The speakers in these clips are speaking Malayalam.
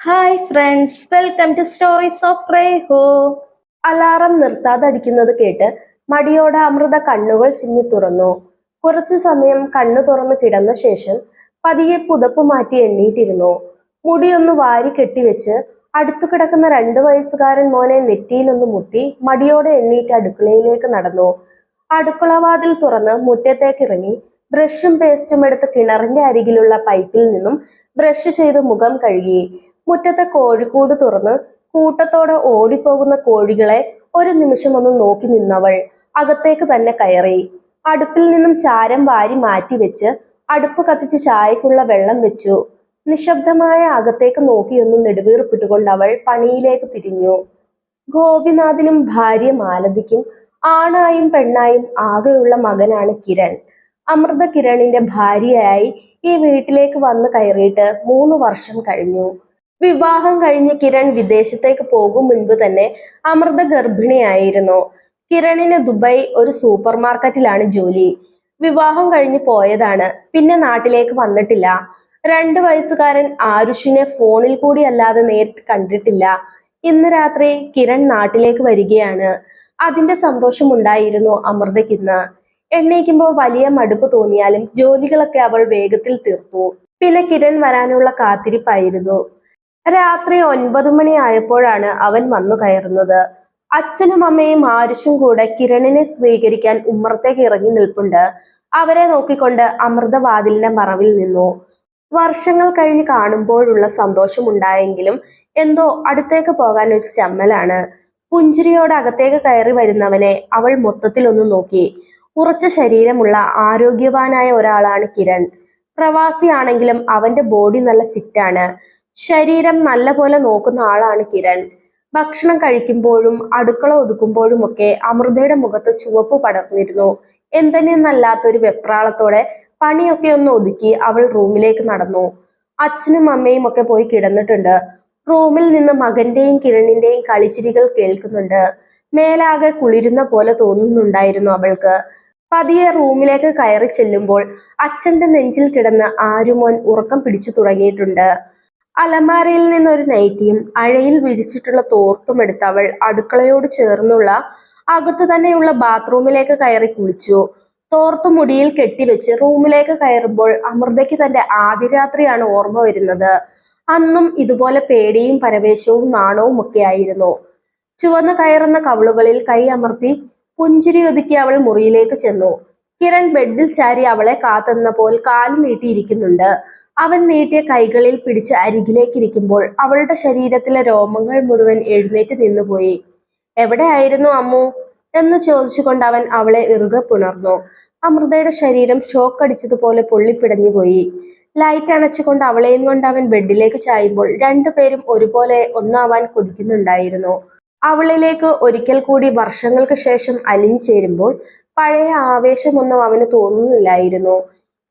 Hi friends welcome to stories of റേഹോ alarm നിർത്താതെ അടിക്കുന്നത് കേട്ട് മടിയോടെ അമൃത കണ്ണുകൾ ചിമ്മി തുറന്നു. കുറച്ചു സമയം കണ്ണു തുറന്ന് കിടന്ന ശേഷം പതിയെ പുതപ്പ് മാറ്റി എണ്ണീറ്റിരുന്നു. മുടിയൊന്ന് വാരി കെട്ടിവെച്ച് അടുത്തു കിടക്കുന്ന രണ്ടു വയസ്സുകാരൻ മോനെ നെറ്റിയിലൊന്ന് മുട്ടി മടിയോടെ എണ്ണീറ്റ് അടുക്കളയിലേക്ക് നടന്നു. അടുക്കളവാതിൽ തുറന്ന് മുറ്റത്തേക്ക് ഇറങ്ങി ബ്രഷും പേസ്റ്റും എടുത്ത് കിണറിന്റെ അരികിലുള്ള പൈപ്പിൽ നിന്നും ബ്രഷ് ചെയ്ത് മുഖം കഴുകി. മുറ്റത്തെ കോഴിക്കൂട് തുറന്ന് കൂട്ടത്തോടെ ഓടിപ്പോകുന്ന കോഴികളെ ഒരു നിമിഷം ഒന്ന് നോക്കി നിന്നവൾ അകത്തേക്ക് തന്നെ കയറി. അടുപ്പിൽ നിന്നും ചാരം വാരി മാറ്റി വെച്ച് അടുപ്പ് കത്തിച്ച് ചായക്കുള്ള വെള്ളം വെച്ചു. നിശബ്ദമായ അകത്തേക്ക് നോക്കിയൊന്ന് നെടുവീർപ്പിട്ടുകൊണ്ട് അവൾ പണിയിലേക്ക് തിരിഞ്ഞു. ഗോപിനാഥിനും ഭാര്യ മാലതിക്കും ആണായും പെണ്ണായും ആകെയുള്ള മകനാണ് കിരൺ. അമൃത കിരണിന്റെ ഭാര്യയായി ഈ വീട്ടിലേക്ക് വന്ന് കയറിയിട്ട് മൂന്ന് വർഷം കഴിഞ്ഞു. വിവാഹം കഴിഞ്ഞ് കിരൺ വിദേശത്തേക്ക് പോകും മുൻപ് തന്നെ അമൃത ഗർഭിണിയായിരുന്നു. കിരണിന് ദുബൈ ഒരു സൂപ്പർ മാർക്കറ്റിലാണ് ജോലി. വിവാഹം കഴിഞ്ഞ് പോയതാണ്. പിന്നെ നാട്ടിലേക്ക് വന്നിട്ടില്ല. രണ്ടു വയസ്സുകാരൻ ആരുഷിനെ ഫോണിൽ കൂടി അല്ലാതെ നേരിട്ട് കണ്ടിട്ടില്ല. ഇന്ന് രാത്രി കിരൺ നാട്ടിലേക്ക് വരികയാണ്. അതിന്റെ സന്തോഷമുണ്ടായിരുന്നു അമൃതയ്ക്കിന്ന് എണ്ണീക്കുമ്പോൾ വലിയ മടുപ്പ് തോന്നിയാലും ജോലികളൊക്കെ അവൾ വേഗത്തിൽ തീർത്തു. പിന്നെ കിരൺ വരാനുള്ള കാത്തിരിപ്പായിരുന്നു. രാത്രി ഒൻപത് മണി ആയപ്പോഴാണ് അവൻ വന്നു കയറുന്നത്. അച്ഛനും അമ്മയും ആരുഷും കൂടെ കിരണിനെ സ്വീകരിക്കാൻ ഉമ്മറത്തേക്ക് ഇറങ്ങി നിൽപ്പുണ്ട്. അവരെ നോക്കിക്കൊണ്ട് അമൃതവാതിലിന്റെ മറവിൽ നിന്നു. വർഷങ്ങൾ കഴിഞ്ഞ് കാണുമ്പോഴുള്ള സന്തോഷമുണ്ടായെങ്കിലും എന്തോ അടുത്തേക്ക് പോകാൻ ഒരു ചമ്മലാണ്. പുഞ്ചിരിയോട് അകത്തേക്ക് കയറി വരുന്നവനെ അവൾ മൊത്തത്തിൽ ഒന്ന് നോക്കി. ഉറച്ച ശരീരമുള്ള ആരോഗ്യവാനായ ഒരാളാണ് കിരൺ. പ്രവാസിയാണെങ്കിലും അവന്റെ ബോഡി നല്ല ഫിറ്റാണ്. ശരീരം നല്ലപോലെ നോക്കുന്ന ആളാണ് കിരൺ. ഭക്ഷണം കഴിക്കുമ്പോഴും അടുക്കള ഒതുക്കുമ്പോഴും ഒക്കെ അമൃതയുടെ മുഖത്ത് ചുവപ്പ് പടർന്നിരുന്നു. എന്തെന്നല്ലാത്തൊരു വെപ്രാളത്തോടെ പണിയൊക്കെ ഒന്ന് ഒതുക്കി അവൾ റൂമിലേക്ക് നടന്നു. അച്ഛനും അമ്മയും ഒക്കെ പോയി കിടന്നിട്ടുണ്ട്. റൂമിൽ നിന്ന് മകന്റെയും കിരണിന്റെയും കളിച്ചിരികൾ കേൾക്കുന്നുണ്ട്. മേലാകെ കുളിരുന്ന പോലെ തോന്നുന്നുണ്ടായിരുന്നു അവൾക്ക്. പതിയെ റൂമിലേക്ക് കയറി ചെല്ലുമ്പോൾ അച്ഛന്റെ നെഞ്ചിൽ കിടന്ന് ആരുമോൻ ഉറക്കം പിടിച്ചു തുടങ്ങിയിട്ടുണ്ട്. അലമാരയിൽ നിന്നൊരു നൈറ്റിയും അഴയിൽ വിരിച്ചിട്ടുള്ള തോർത്തും എടുത്ത് അവൾ അടുക്കളയോട് ചേർന്നുള്ള അകത്തു തന്നെയുള്ള ബാത്റൂമിലേക്ക് കയറി കുളിച്ചു. തോർത്തു മുടിയിൽ കെട്ടിവെച്ച് റൂമിലേക്ക് കയറുമ്പോൾ അമൃതയ്ക്ക് തന്റെ ആദ്യ രാത്രിയാണ് ഓർമ്മ വരുന്നത്. അന്നും ഇതുപോലെ പേടിയും പരവേശവും നാണവും ഒക്കെ ആയിരുന്നു. ചുവന്ന് കയറുന്ന കവളുകളിൽ കൈ അമർത്തി പുഞ്ചിരി ഒതുക്കി അവൾ മുറിയിലേക്ക് ചെന്നു. കിരൺ ബെഡിൽ ചാരി അവളെ കാത്തുന്നപ്പോൾ കാൽ നീട്ടിയിരിക്കുന്നുണ്ട്. അവൻ നീട്ടിയ കൈകളിൽ പിടിച്ച് അരികിലേക്ക് ഇരിക്കുമ്പോൾ അവളുടെ ശരീരത്തിലെ രോമങ്ങൾ മുഴുവൻ എഴുന്നേറ്റ് നിന്നുപോയി. എവിടെയായിരുന്നു അമ്മു? എന്ന് ചോദിച്ചുകൊണ്ട് അവൻ അവളെ ഇറുകെ പുണർന്നു. അമൃതയുടെ ശരീരം ഷോക്ക് അടിച്ചതുപോലെ പൊള്ളിപ്പിടഞ്ഞുപോയി. ലൈറ്റ് അണച്ചുകൊണ്ട് അവളെയും കൊണ്ട് അവൻ ബെഡിലേക്ക് ചായുമ്പോൾ രണ്ടുപേരും ഒരുപോലെ ഒന്നാവാൻ കൊതിക്കുന്നുണ്ടായിരുന്നു. അവളിലേക്ക് ഒരിക്കൽ കൂടി വർഷങ്ങൾക്ക് ശേഷം അലിഞ്ഞു ചേരുമ്പോൾ പഴയ ആവേശമൊന്നും അവന് തോന്നുന്നില്ലായിരുന്നു.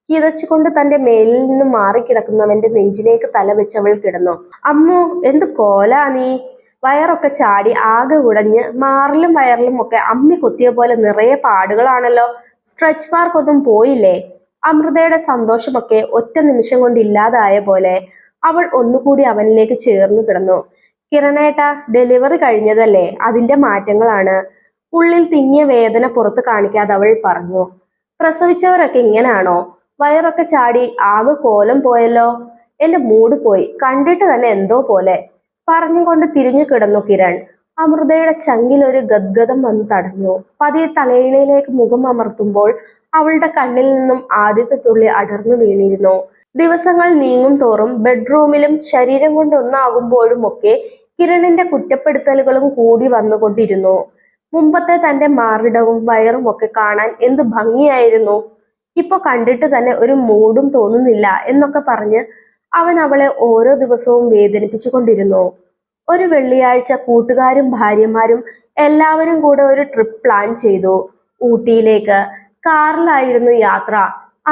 കിതച്ചുകൊണ്ട് തന്റെ മേലിൽ നിന്ന് മാറിക്കിടക്കുന്നവന്റെ നെഞ്ചിലേക്ക് തല വെച്ചവൾ കിടന്നു. അമ്മു എന്ത് കോലാ നീ? വയറൊക്കെ ചാടി ആകെ ഉടഞ്ഞ് മാറിലും വയറിലും ഒക്കെ അമ്മി കുത്തിയ പോലെ നിറയെ പാടുകളാണല്ലോ. സ്ട്രെച്ച് മാർക്ക് ഒന്നും പോയില്ലേ? അമൃതയുടെ സന്തോഷമൊക്കെ ഒറ്റ നിമിഷം കൊണ്ട് ഇല്ലാതായ പോലെ. അവൾ ഒന്നുകൂടി അവനിലേക്ക് ചേർന്നു കിടന്നു. കിരണേട്ട ഡെലിവറി കഴിഞ്ഞതല്ലേ? അതിന്റെ മാറ്റങ്ങളാണ്. ഉള്ളിൽ തിങ്ങിയ വേദന പുറത്ത് കാണിക്കാതെ അവൾ പറഞ്ഞു. പ്രസവിച്ചവരൊക്കെ ഇങ്ങനാണോ? വയറൊക്കെ ചാടി ആകെ കോലം പോയല്ലോ. എന്റെ മൂട് പോയി. കണ്ടിട്ട് തന്നെ എന്തോ പോലെ. പറഞ്ഞുകൊണ്ട് തിരിഞ്ഞു കിടന്നു കിരൺ. അമൃതയുടെ ചങ്കിൽ ഒരു ഗദ്ഗതം വന്ന് തടഞ്ഞു. പതിയെ തലയിണയിലേക്ക് മുഖം അമർത്തുമ്പോൾ അവളുടെ കണ്ണിൽ നിന്നും ആദ്യത്തെ തുള്ളി അടർന്നു വീണിരുന്നു. ദിവസങ്ങൾ നീങ്ങും തോറും ബെഡ്റൂമിലും ശരീരം കൊണ്ട് ഒന്നാകുമ്പോഴും ഒക്കെ കിരണിന്റെ കുറ്റപ്പെടുത്തലുകളും കൂടി വന്നുകൊണ്ടിരുന്നു. മുമ്പത്തെ തന്റെ മാറിടവും വയറും ഒക്കെ കാണാൻ എന്ത് ഭംഗിയായിരുന്നു. ഇപ്പൊ കണ്ടിട്ട് തന്നെ ഒരു മൂടും തോന്നുന്നില്ല എന്നൊക്കെ പറഞ്ഞ് അവൻ അവളെ ഓരോ ദിവസവും വേദനിപ്പിച്ചുകൊണ്ടിരുന്നു. ഒരു വെള്ളിയാഴ്ച കൂട്ടുകാരും ഭാര്യമാരും എല്ലാവരും കൂടെ ഒരു ട്രിപ്പ് പ്ലാൻ ചെയ്തു. ഊട്ടിയിലേക്ക് കാറിലായിരുന്നു യാത്ര.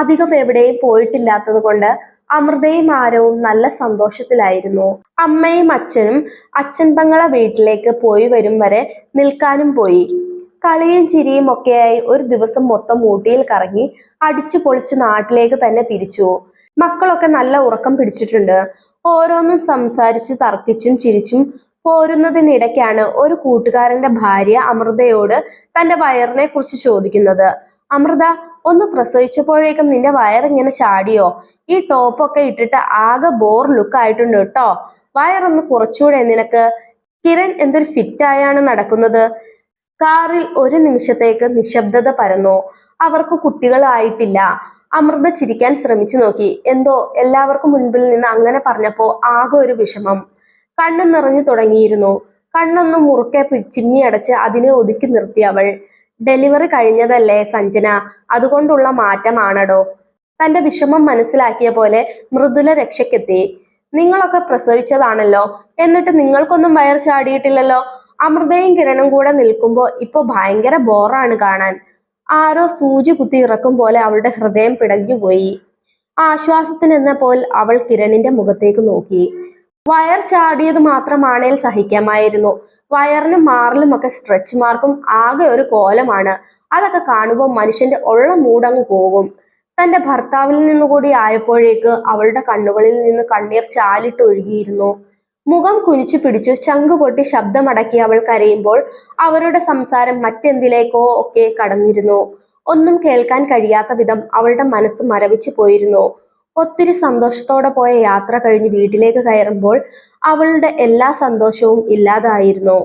അധികം എവിടെയും പോയിട്ടില്ലാത്തത് കൊണ്ട് അമൃതയും ആരവും നല്ല സന്തോഷത്തിലായിരുന്നു. അമ്മയും അച്ഛനും അച്ഛൻ പങ്ങളെ വീട്ടിലേക്ക് പോയി വരും വരെ നിൽക്കാനും പോയി. കളിയും ചിരിയും ഒക്കെയായി ഒരു ദിവസം മൊത്തം ഊട്ടിയിൽ കറങ്ങി അടിച്ചു പൊളിച്ച് നാട്ടിലേക്ക് തന്നെ തിരിച്ചു. മക്കളൊക്കെ നല്ല ഉറക്കം പിടിച്ചിട്ടുണ്ട്. ഓരോന്നും സംസാരിച്ച് തർക്കിച്ചും ചിരിച്ചും പോരുന്നതിനിടയ്ക്കാണ് ഒരു കൂട്ടുകാരന്റെ ഭാര്യ അമൃതയോട് തന്റെ വയറിനെ കുറിച്ച് ചോദിക്കുന്നത്. അമൃത ഒന്ന് പ്രസവിച്ചപ്പോഴേക്കും നിന്റെ വയറിങ്ങനെ ചാടിയോ? ഈ ടോപ്പൊക്കെ ഇട്ടിട്ട് ആകെ ബോർ ലുക്ക് ആയിട്ടുണ്ട് കേട്ടോ വയറൊന്ന് കുറച്ചുകൂടെ നിനക്ക്. കിരൺ എന്തൊരു ഫിറ്റായാണ് നടക്കുന്നത്? കാറിൽ ഒരു നിമിഷത്തേക്ക് നിശബ്ദത പരന്നു? അവർക്ക് കുട്ടികളായിട്ടില്ല. അമൃത ചിരിക്കാൻ ശ്രമിച്ചു നോക്കി. എന്തോ എല്ലാവർക്കും മുൻപിൽ നിന്ന് അങ്ങനെ പറഞ്ഞപ്പോ ആകെ ഒരു വിഷമം. കണ്ണ് നിറഞ്ഞു തുടങ്ങിയിരുന്നു. കണ്ണൊന്ന് മുറുക്കെ ചിമ്മി അടച്ച് അതിനെ ഒതുക്കി നിർത്തി അവൾ. ഡെലിവറി കഴിഞ്ഞതല്ലേ സഞ്ജന? അതുകൊണ്ടുള്ള മാറ്റമാണടോ? തന്റെ വിഷമം മനസ്സിലാക്കിയ പോലെ മൃദുല രക്ഷയ്ക്കെത്തി. നിങ്ങളൊക്കെ പ്രസവിച്ചതാണല്ലോ. എന്നിട്ട് നിങ്ങൾക്കൊന്നും വയർ ചാടിയിട്ടില്ലല്ലോ? അമൃതയും കിരണും കൂടെ നിൽക്കുമ്പോൾ ഇപ്പൊ ഭയങ്കര ബോറാണ് കാണാൻ. ആരോ സൂചി കുത്തി ഇറക്കും പോലെ അവളുടെ ഹൃദയം പിടഞ്ഞുപോയി ആശ്വാസത്തിനെന്ന പോൽ അവൾ കിരണിന്റെ മുഖത്തേക്ക് നോക്കി. വയർ ചാടിയത് മാത്രമാണേൽ സഹിക്കാമായിരുന്നു. വയറിനും മാറിലും ഒക്കെ സ്ട്രെച്ച് മാർക്കും ആകെ ഒരു കോലമാണ്. അതൊക്കെ കാണുമ്പോൾ മനുഷ്യന്റെ ഉള്ള മൂടങ്ങ് പോകും തന്റെ ഭർത്താവിൽ നിന്നുകൂടി ആയപ്പോഴേക്ക് അവളുടെ കണ്ണുകളിൽ നിന്ന് കണ്ണീർ ചാലിട്ട് ഒഴുകിയിരുന്നു മുഖം കുനിച്ചു പിടിച്ചു ചങ്കുപൊട്ടി ശബ്ദമടക്കി അവൾ കരയുമ്പോൾ അവരുടെ സംസാരം മറ്റെന്തിലേക്കോ ഒക്കെ കടന്നിരുന്നു. ഒന്നും കേൾക്കാൻ കഴിയാത്ത വിധം അവളുടെ മനസ്സ് മരവിച്ചു പോയിരുന്നു. ഒത്തിരി സന്തോഷത്തോടെ പോയ യാത്ര കഴിഞ്ഞ് വീട്ടിലേക്ക് കയറുമ്പോൾ അവളുടെ എല്ലാ സന്തോഷവും ഇല്ലാതായിരുന്നു.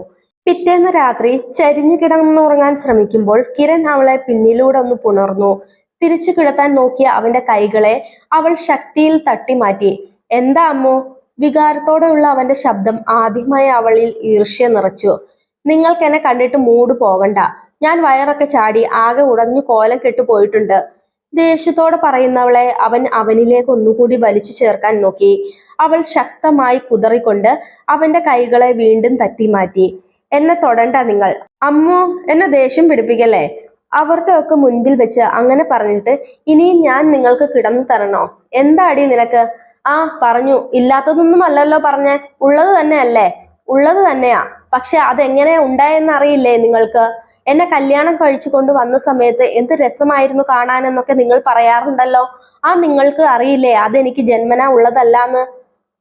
പിറ്റേന്ന് രാത്രി ചരിഞ്ഞു കിടന്നുറങ്ങാൻ ശ്രമിക്കുമ്പോൾ കിരൺ അവളെ പിന്നിലൂടെ ഒന്ന് പുണർന്നു. തിരിച്ചു കിടത്താൻ നോക്കിയ അവന്റെ കൈകളെ അവൾ ശക്തിയിൽ തട്ടി മാറ്റി എന്താ അമ്മോ? വികാരത്തോടെയുള്ള അവന്റെ ശബ്ദം ആദ്യമായി അവളിൽ ഈർഷ്യ നിറച്ചു. നിങ്ങൾക്ക് എന്നെ കണ്ടിട്ട് മൂട് പോകണ്ട. ഞാൻ വയറൊക്കെ ചാടി ആകെ ഉടഞ്ഞു കോലം കെട്ടു പോയിട്ടുണ്ട് ദേഷ്യത്തോടെ പറയുന്നവളെ അവൻ അവനിലേക്ക് ഒന്നുകൂടി വലിച്ചു ചേർക്കാൻ നോക്കി. അവൾ ശക്തമായി കുതറിക്കൊണ്ട് അവന്റെ കൈകളെ വീണ്ടും തട്ടി മാറ്റി. എന്നെ തൊടണ്ട നിങ്ങൾ. അമ്മോ എന്നെ ദേഷ്യം പിടിപ്പിക്കല്ലേ? അവരുടെ ഒക്കെ മുൻപിൽ വെച്ച് അങ്ങനെ പറഞ്ഞിട്ട് ഇനിയും ഞാൻ നിങ്ങൾക്ക് കിടന്നു തരണോ? എന്താടി നിനക്ക്? ആ പറഞ്ഞു. ഇല്ലാത്തതൊന്നും അല്ലല്ലോ പറഞ്ഞേ. ഉള്ളത് തന്നെ അല്ലേ ഉള്ളത് തന്നെയാ. പക്ഷെ അതെങ്ങനെ ഉണ്ടായെന്ന് അറിയില്ലേ നിങ്ങൾക്ക്? എന്നെ കല്യാണം കഴിച്ചുകൊണ്ട് വന്ന സമയത്ത് എന്ത് രസമായിരുന്നു കാണാനെന്നൊക്കെ നിങ്ങൾ പറയാറുണ്ടല്ലോ. ആ നിങ്ങൾക്ക് അറിയില്ലേ അതെനിക്ക് ജന്മന ഉള്ളതല്ലാന്ന്?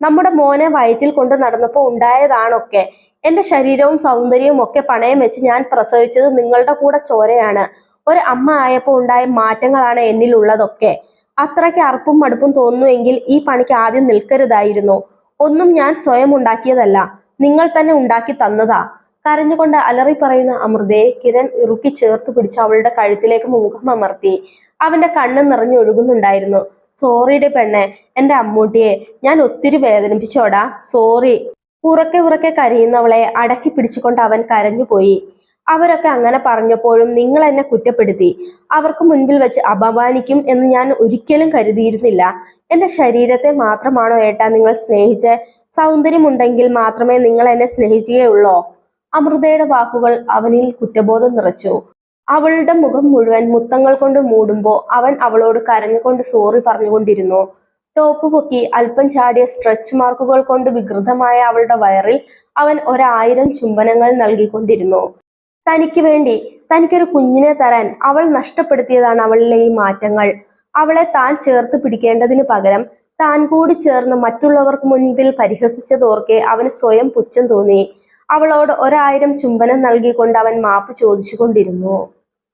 നമ്മുടെ മോനെ വയറ്റിൽ കൊണ്ട് നടന്നപ്പോൾ ഉണ്ടായതാണൊക്കെ. എന്റെ ശരീരവും സൗന്ദര്യവും ഒക്കെ പണയം വെച്ച് ഞാൻ പ്രസവിച്ചത് നിങ്ങളുടെ കൂടെ ചോരയാണ്. ഒരു അമ്മ ആയപ്പോൾ ഉണ്ടായ മാറ്റങ്ങളാണ് എന്നിലുള്ളതൊക്കെ. അത്രയ്ക്ക് അറപ്പും മടുപ്പും തോന്നുന്നുവെങ്കിൽ ഈ പണിക്ക് ആദ്യം നിൽക്കരുതായിരുന്നു. ഒന്നും ഞാൻ സ്വയം ഉണ്ടാക്കിയതല്ല. നിങ്ങൾ തന്നെ ഉണ്ടാക്കി തന്നതാ. കരഞ്ഞുകൊണ്ട് അലറി പറയുന്ന അമൃതയെ കിരൺ ഇറുക്കി ചേർത്ത് പിടിച്ച് അവളുടെ കഴുത്തിലേക്ക് മുഖം അമർത്തി. അവന്റെ കണ്ണ് നിറഞ്ഞൊഴുകുന്നുണ്ടായിരുന്നു സോറിയുടെ പെണ്ണെ എന്റെ അമ്മൂട്ടിയെ ഞാൻ ഒത്തിരി വേദനിപ്പിച്ചോടാ. സോറി. ഉറക്കെ ഉറക്കെ കരയുന്നവളെ അടക്കി പിടിച്ചുകൊണ്ട് അവൻ കരഞ്ഞുപോയി. അവരൊക്കെ അങ്ങനെ പറഞ്ഞപ്പോഴും നിങ്ങൾ എന്നെ കുറ്റപ്പെടുത്തി. അവർക്ക് മുൻപിൽ വെച്ച് അപമാനിക്കും എന്ന് ഞാൻ ഒരിക്കലും കരുതിയിരുന്നില്ല. എന്റെ ശരീരത്തെ മാത്രമാണോ ഏട്ടാ നിങ്ങൾ സ്നേഹിച്ച്? സൗന്ദര്യമുണ്ടെങ്കിൽ മാത്രമേ നിങ്ങൾ എന്നെ സ്നേഹിക്കുകയുള്ളോ? അമൃതയുടെ വാക്കുകൾ അവനിൽ കുറ്റബോധം നിറച്ചു. അവളുടെ മുഖം മുഴുവൻ മുത്തങ്ങൾ കൊണ്ട് മൂടുമ്പോൾ അവൻ അവളോട് കരഞ്ഞുകൊണ്ട് സോറി പറഞ്ഞുകൊണ്ടിരുന്നു. ടോപ്പ് പൊക്കി അല്പം ചാടിയ സ്ട്രെച്ച് മാർക്കുകൾ കൊണ്ട് വികൃതമായ അവളുടെ വയറിൽ അവൻ ഒരായിരം ചുംബനങ്ങൾ നൽകിക്കൊണ്ടിരുന്നു. തനിക്ക് വേണ്ടി തനിക്കൊരു കുഞ്ഞിനെ തരാൻ അവൾ നഷ്ടപ്പെടുത്തിയതാണ് അവളിലെ ഈ മാറ്റങ്ങൾ. അവളെ താൻ ചേർത്ത് പിടിക്കേണ്ടതിന് പകരം താൻ കൂടി ചേർന്ന് മറ്റുള്ളവർക്ക് മുൻപിൽ പരിഹസിച്ചതോർക്കെ അവന് സ്വയം പുച്ഛം തോന്നി. അവളോട് ഒരായിരം ചുംബനം നൽകിക്കൊണ്ട് അവൻ മാപ്പ് ചോദിച്ചുകൊണ്ടിരുന്നു.